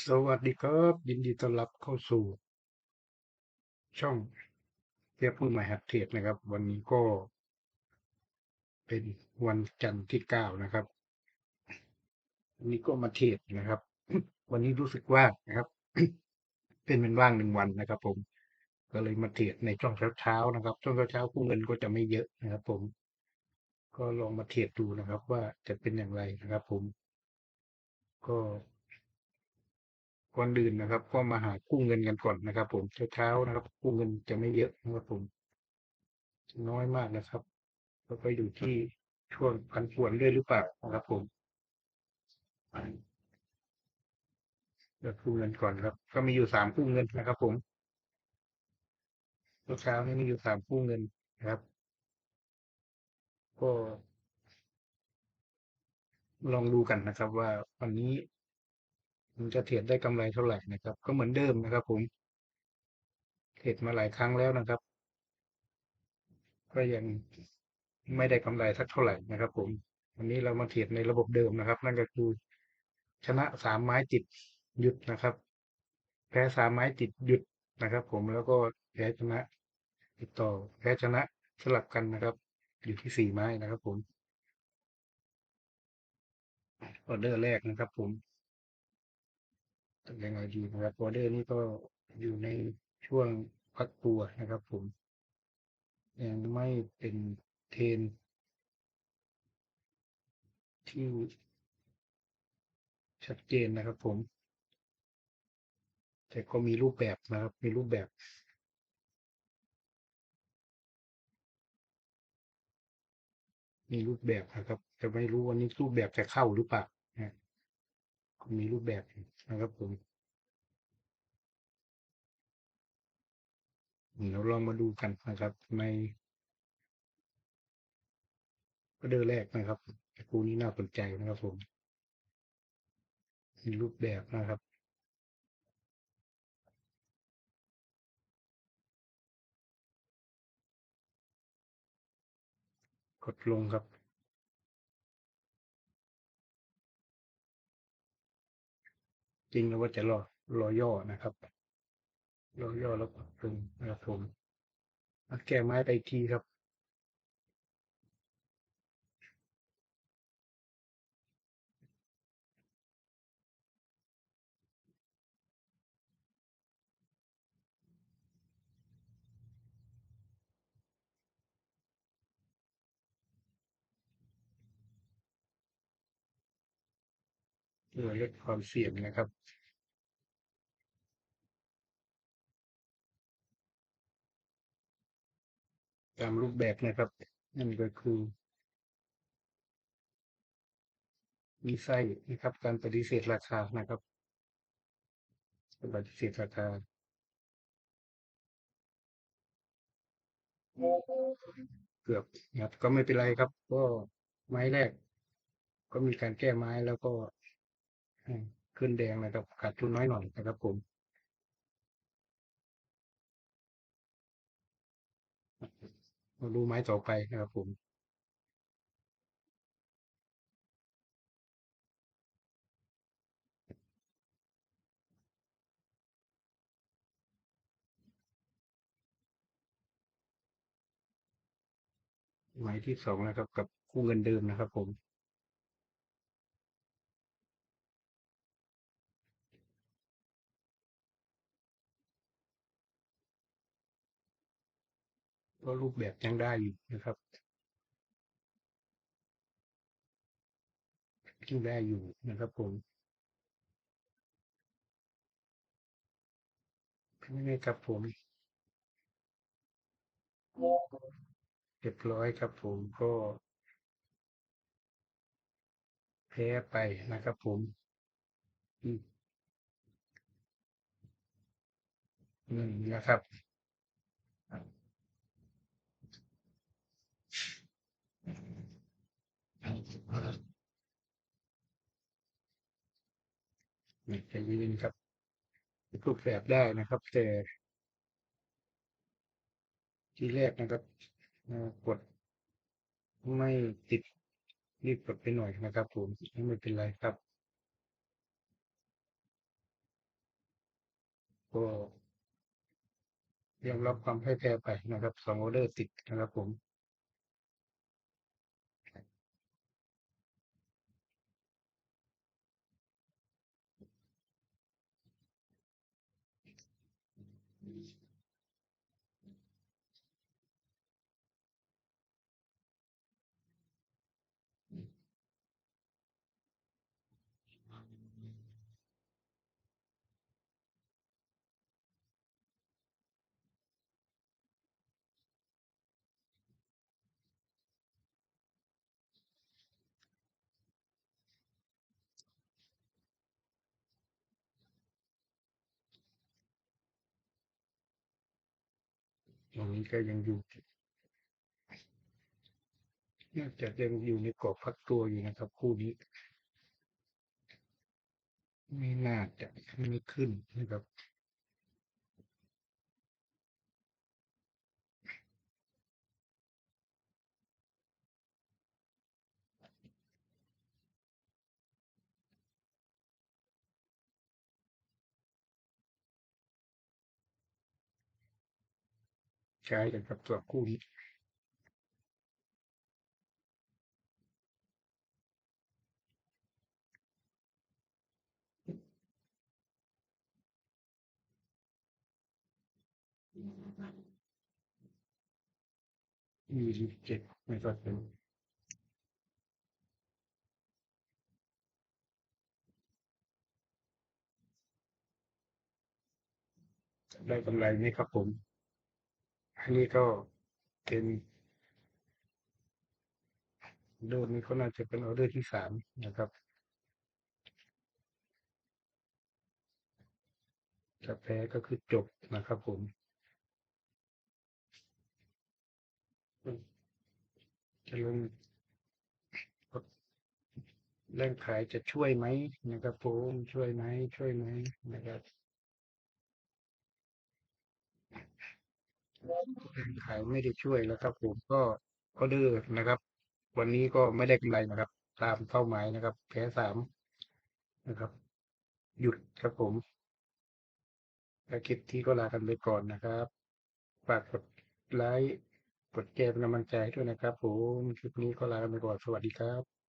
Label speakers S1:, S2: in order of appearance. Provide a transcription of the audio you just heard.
S1: สวัสดีครับ ยินดีต้อนรับเข้าสู่ ช่องเทียบมือใหม่หัดเทรดนะครับ วันนี้ก็ เป็นวันจันทร์ที่เก้านะครับวันนี้ก็มาเทรดนะครับ วันนี้รู้สึกว่างนะครับ เป็นเป็นว่างหนึ่งวันนะครับ ผม ก็เลยมาเทรดในช่วงเช้าๆนะครับช่วงเช้าๆคู่เงินก็จะไม่เยอะนะครับ ผม ก็ลองมาเทรดดูนะครับ ว่าจะเป็นอย่างไรนะครับ ผม ก็ ก่อนอื่นนะครับ ก็มาหากู้เงินกันก่อนนะครับ ผมเช้าๆนะครับ กู้เงินจะไม่เยอะนะครับผม น้อยมากนะครับแล้วก็อยู่ที่ช่วงพันผวนด้วยหรือเปล่านะครับผมเลือกกู้เงินก่อนครับ ก็มีอยู่สามกู้เงินนะครับ ผมเช้านี้มีอยู่สามกู้เงินนะครับ ก็ ลองดูกันนะครับ ว่าวันนี้มัน จะเทรดได้กำไรเท่าไหร่นะครับ ก็เหมือนเดิมนะครับผมเทรดมาหลายครั้งแล้วนะครับ ก็ยังไม่ได้กำไรสักเท่าไหร่นะครับ ผมวันนี้เรามาเทรดในระบบเดิมนะครับ นั่นก็คือ ชนะสามไม้ติดหยุดนะครับ แพ้สามไม้ติดหยุดนะครับ ผมแล้วก็แพ้ชนะ ติดต่อแพ้ชนะสลับกันนะครับ อยู่ที่สี่ไม้นะครับ ผมออเดอร์แรกนะครับ ผม ยังไงดีนะครับออเดอร์นี้ก็อยู่ในช่วงพักตัวนะครับ ผม ยังไม่เป็นเทรนที่ชัดเจนนะครับ ผม แต่ก็มีรูปแบบนะครับ มีรูปแบบมีรูปแบบนะครับแต่ไม่รู้วันนี้รูปแบบจะเข้าหรือเปล่า มีรูปแบบนะครับผมเดี๋ยวลองมาดูกันนะครับในก็เดอร์แรกนะครับคูนี้น่าสนใจนะครับผมมีรูปแบบนะครับกดลงครับ จริงแล้วว่าจะรอรอย่อนะครับรอย่อแล้วกดลงนะครับผมแก้ไม้ไปทีครับ เพื่อลดความเสี่ยงนะครับตามรูปแบบนะครับ นั่นก็คือ มีไส้นะครับ การปฏิเสธราคานะครับปฏิเสธราคาเกือบนะครับก็ไม่เป็นไรครับ ก็ไม้แรก ก็มีการแก้ไม้แล้วก็ ขึ้นแดงนะครับขาดทุนน้อยหน่อยนะครับผมมาดูไม้ต่อไปนะครับผมไม้ที่สองนะครับ กับคู่เงินเดิมนะครับผม ก็รูปแบบยังได้อยู่นะครับยังได้อยู่นะครับผมนี่ไงครับผมเรียบร้อยครับผมก็แพ้ไปนะครับผมอืมอืมนะครับ นี่จะยืนครับรูปแบบได้นะครับ แต่ ที่แรกนะครับกดไม่ติดรีบกดไปหน่อยนะครับ ผมไม่เป็นไรครับ ก็ยอมรับความพ่ายแพ้ไปนะครับสองออเดอร์ติดนะครับผม ตรงนี้ก็ยังอยู่น่าจะยังอยู่ในกรอบพักตัวอยู่นะครับ คู่นี้ ไม่น่าจะไม่ขึ้นนะครับ ใช้กันกับตัวคู่นี้ยี่สิบเจ็ดไม่ก็เป็นได้กำไรไหมครับผม อันนี้ก็เป็นโดนนี้ก็น่าจะเป็นออเดอร์ที่สามนะครับจะแพ้ก็คือจบนะครับผมจะลงแรงขายจะช่วยไหมนะครับผมช่วยไหมช่วยไหมนะครับแรง ขายไม่ได้ช่วยแล้วครับ ผมก็ออเดอร์นะครับ วันนี้ก็ไม่ได้กำไรนะครับ ตามเป้าหมายนะครับแพ้สามนะครับ หยุดครับผมและคลิปที่ก็ลากันไปก่อนนะครับฝากกดไลค์กดแชร์เป็นกำลังใจให้ด้วยนะครับ ผมคลิปนี้ก็ลากันไปก่อนสวัสดีครับ